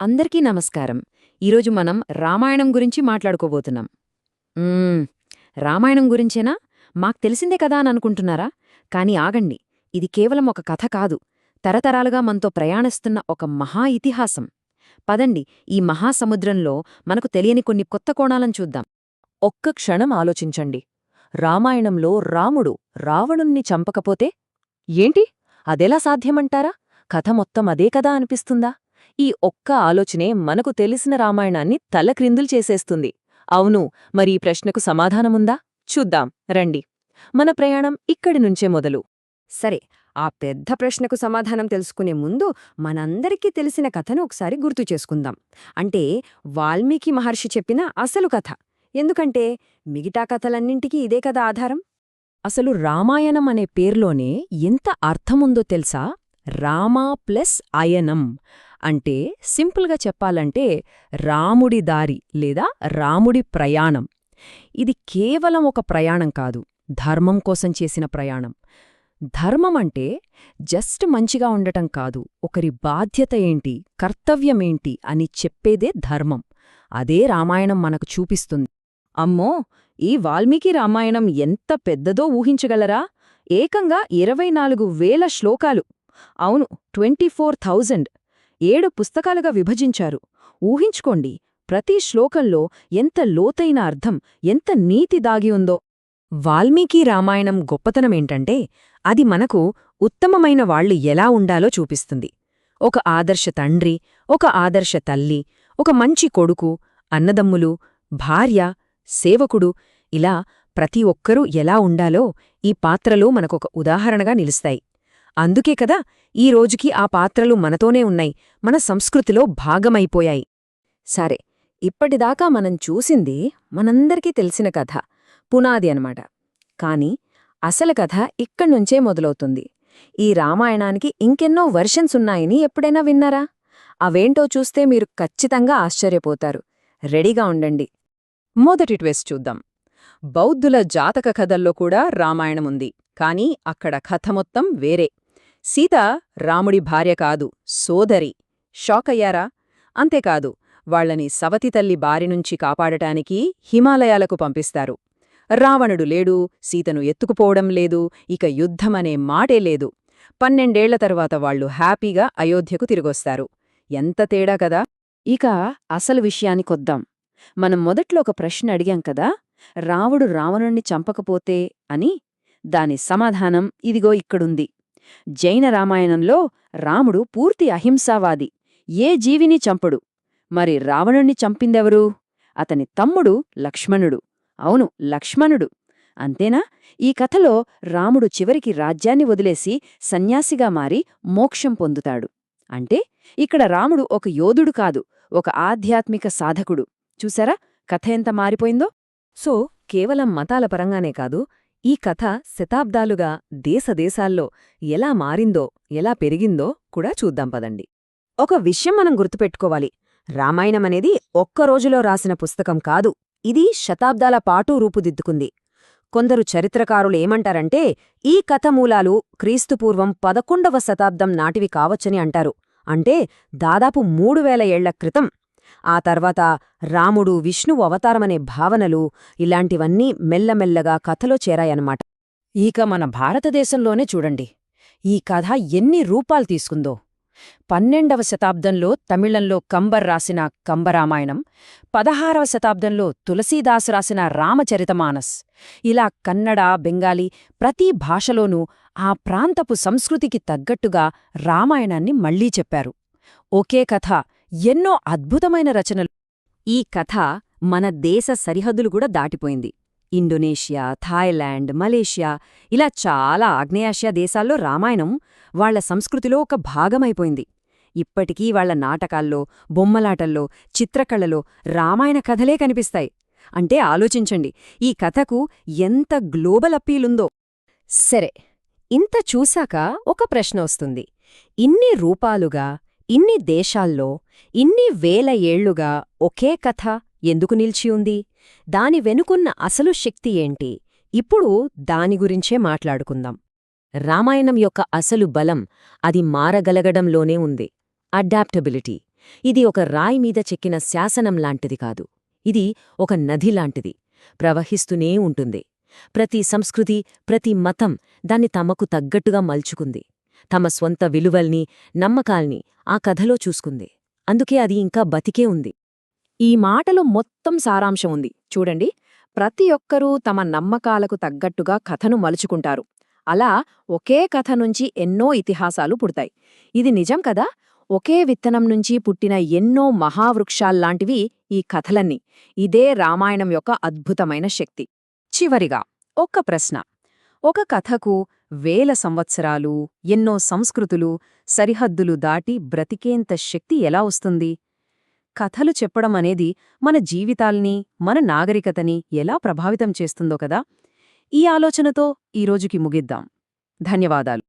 అందరికీ నమస్కారం. ఈరోజు మనం రామాయణం గురించి మాట్లాడుకోబోతున్నాం. రామాయణం గురించేనా? మాకు తెలిసిందే కదా అని అనుకుంటున్నారా? కానీ ఆగండి. ఇది కేవలం ఒక కథ కాదు. తరతరాలుగా మనతో ప్రయాణిస్తున్న ఒక మహా ఇతిహాసం. పదండి ఈ మహాసముద్రంలో మనకు తెలియని కొన్ని కొత్త కోణాలను చూద్దాం. ఒక్క క్షణం ఆలోచించండి. రామాయణంలో రాముడు రావణుణ్ణి చంపకపోతే? ఏంటి? అదెలా సాధ్యమంటారా? కథ మొత్తం అదే కదా అనిపిస్తుందా? ఈ ఒక్క ఆలోచనే మనకు తెలిసిన రామాయణాన్ని తలక్రిందులు చేసేస్తుంది. అవును మరి ఈ ప్రశ్నకు సమాధానముందా? చూద్దాం రండి. మన ప్రయాణం ఇక్కడి నుంచే మొదలు. సరే ఆ పెద్ద ప్రశ్నకు సమాధానం తెలుసుకునే ముందు మనందరికీ తెలిసిన కథను ఒకసారి గుర్తు చేసుకుందాం. అంటే వాల్మీకి మహర్షి చెప్పిన అసలు కథ. ఎందుకంటే మిగతా కథలన్నింటికీ ఇదే కదా ఆధారం? అసలు రామాయణం అనే పేర్లోనే ఎంత అర్థముందో తెలుసా? రామా ప్లస్ అయనం. అంటే సింపుల్గా చెప్పాలంటే రాముడి దారి లేదా రాముడి ప్రయాణం. ఇది కేవలం ఒక ప్రయాణం కాదు ధర్మం కోసం చేసిన ప్రయాణం. ధర్మం అంటే జస్ట్ మంచిగా ఉండటం కాదు ఒకరి బాధ్యత ఏంటి కర్తవ్యమేంటి అని చెప్పేదే ధర్మం. అదే రామాయణం మనకు చూపిస్తుంది. అమ్మో! ఈ వాల్మీకి రామాయణం ఎంత పెద్దదో ఊహించగలరా? ఏకంగా ఇరవై నాలుగు వేల శ్లోకాలు. అవును ట్వంటీ ఫోర్ థౌజండ్. ఏడు పుస్తకాలుగా విభజించారు. ఊహించుకోండి ప్రతి శ్లోకంలో ఎంత లోతైన అర్థం ఎంత నీతి దాగి ఉందో. వాల్మీకి రామాయణం గొప్పతనమేంటంటే అది మనకు ఉత్తమమైన వాళ్ళు ఎలా ఉండాలో చూపిస్తుంది. ఒక ఆదర్శ తండ్రి ఒక ఆదర్శ తల్లి ఒక మంచి కొడుకు అన్నదమ్ములు భార్య సేవకుడు ఇలా ప్రతి ఒక్కరూ ఎలా ఉండాలో ఈ పాత్రలు మనకొక ఉదాహరణగా నిలుస్తాయి. అందుకే కదా ఈ రోజుకి ఆ పాత్రలు మనతోనే ఉన్నాయి మన సంస్కృతిలో భాగమైపోయాయి. సరే ఇప్పటిదాకా మనం చూసింది మనందరికీ తెలిసిన కథ పునాది అనమాట కాని అసలు కథ ఇక్కడ్నుంచే మొదలవుతుంది. ఈ రామాయణానికి ఇంకెన్నో వెర్షన్స్ ఉన్నాయని ఎప్పుడైనా విన్నారా? అవేంటో చూస్తే మీరు ఖచ్చితంగా ఆశ్చర్యపోతారు. రెడీగా ఉండండి. మొదటి ట్వెస్ట్ చూద్దాం. బౌద్ధుల జాతక కథల్లో కూడా రామాయణముంది కాని అక్కడ కథ మొత్తం వేరే. సీత రాముడి భార్య కాదు సోదరి. షాకయ్యారా? అంతేకాదు వాళ్ళని సవతి తల్లి బారినుంచి కాపాడటానికి హిమాలయాలకు పంపిస్తారు. రావణుడు లేడు సీతను ఎత్తుకుపోవడం లేదు ఇక యుద్ధమనే మాటే లేదు. పన్నెండేళ్ళ తరువాత వాళ్ళు హ్యాపీగా అయోధ్యకు తిరిగొస్తారు. ఎంత తేడా కదా? ఇక అసలు విషయానికొద్దాం మనం మొదట్లో ఒక ప్రశ్న అడిగాం కదా రావుడు రావణుణ్ణి చంపకపోతే అని? దాని సమాధానం ఇదిగో ఇక్కడుంది. జైన రామాయణంలో రాముడు పూర్తి అహింసావాది. ఏ జీవిని చంపడు? మరి రావణుణ్ణి చంపిందెవరు? అతని తమ్ముడు లక్ష్మణుడు. అవును లక్ష్మణుడు. అంతేనా? ఈ కథలో రాముడు చివరికి రాజ్యాన్ని వదిలేసి సన్యాసిగా మారి మోక్షం పొందుతాడు. అంటే ఇక్కడ రాముడు ఒక యోధుడు కాదు ఒక ఆధ్యాత్మిక సాధకుడు. చూసారా? కథ ఎంత మారిపోయిందో? సో కేవలం మతాల పరంగానే కాదు ఈ కథ శతాబ్దాలుగా దేశదేశాల్లో ఎలా మారిందో ఎలా పెరిగిందో కూడా చూద్దాం పదండి. ఒక విషయం మనం గుర్తుపెట్టుకోవాలి. రామాయణమనేది ఒక్క రోజులో రాసిన పుస్తకం కాదు. ఇది శతాబ్దాల పాటు రూపుదిద్దుకుంది. కొందరు చరిత్రకారులు ఏమంటారంటే ఈ కథ మూలాలు క్రీస్తుపూర్వం పదకొండవ శతాబ్దం నాటివి కావచ్చని అంటారు. అంటే దాదాపు మూడు వేల ఏళ్ళ క్రితం. ఆ తర్వాత రాముడు విష్ణువు అవతారమనే భావనలు ఇలాంటివన్నీ మెల్లమెల్లగా కథలో చేరాయన్నమాట. ఇక మన భారతదేశంలోనే చూడండి. ఈ కథ ఎన్ని రూపాలు తీసుకుందో. పన్నెండవ శతాబ్దంలో తమిళంలో కంబర్ రాసిన కంబరామాయణం పదహారవ శతాబ్దంలో తులసీదాసు రాసిన రామచరితమానస్ ఇలా కన్నడ బెంగాలీ ప్రతి భాషలోనూ ఆ ప్రాంతపు సంస్కృతికి తగ్గట్టుగా రామాయణాన్ని మళ్ళీ చెప్పారు. ఒకే కథ ఎన్నో అద్భుతమైన రచనలు. ఈ కథ మన దేశ సరిహద్దులు కూడా దాటిపోయింది. ఇండోనేషియా థాయిలాండ్ మలేషియా ఇలా చాలా ఆగ్నేయాసియా దేశాల్లో రామాయణం వాళ్ళ సంస్కృతిలో ఒక భాగమైపోయింది. ఇప్పటికీ వాళ్ళ నాటకాల్లో బొమ్మలాటల్లో చిత్రకళలో రామాయణ కథలే కనిపిస్తాయి. అంటే ఆలోచించండి ఈ కథకు ఎంత గ్లోబల్ అప్పీలుందో. సరే ఇంత చూశాక ఒక ప్రశ్న వస్తుంది. ఇన్ని రూపాలుగా ఇన్ని దేశాల్లో ఇన్ని వేల ఏళ్ళుగా ఒకే కథ ఎందుకు నిలిచియుంది దాని వెనుకున్న అసలు శక్తి ఏంటి? ఇప్పుడు దాని గురించే మాట్లాడుకుందాం. రామాయణం యొక్క అసలు బలం అది మారగలగడంలోనే ఉంది. అడాప్టబిలిటీ. ఇది ఒక రాయి మీద చెక్కిన శాసనం లాంటిది కాదు. ఇది ఒక నది లాంటిది. ప్రవహిస్తూనే ఉంటుంది. ప్రతి సంస్కృతి ప్రతి మతం దాన్ని తమకు తగ్గట్టుగా మల్చుకుంది. తమ స్వంత విలువల్ని నమ్మకాల్ని ఆ కథలో చూసుకుంది. అందుకే అది ఇంకా బతికే ఉంది. ఈ మాటలో మొత్తం సారాంశం ఉంది. చూడండి. ప్రతి ఒక్కరూ తమ నమ్మకాలకు తగ్గట్టుగా కథను మలుచుకుంటారు. అలా ఒకే కథ నుంచి ఎన్నో ఇతిహాసాలు పుడతాయి. ఇది నిజం కదా? ఒకే విత్తనం నుంచి పుట్టిన ఎన్నో మహావృక్షాల్లాంటివి ఈ కథలన్నీ. ఇదే రామాయణం యొక్క అద్భుతమైన శక్తి. చివరిగా ఒక్క ప్రశ్న. ఒక కథకు వేల సంవత్సరాలు ఎన్నో సంస్కృతులు సరిహద్దులు దాటి బ్రతికేంత శక్తి ఎలా వస్తుంది? కథలు చెప్పడం అనేది మన జీవితాల్ని మన నాగరికతని ఎలా ప్రభావితం చేస్తుందో కదా? ఈ ఆలోచనతో ఈరోజుకి ముగిద్దాం. ధన్యవాదాలు.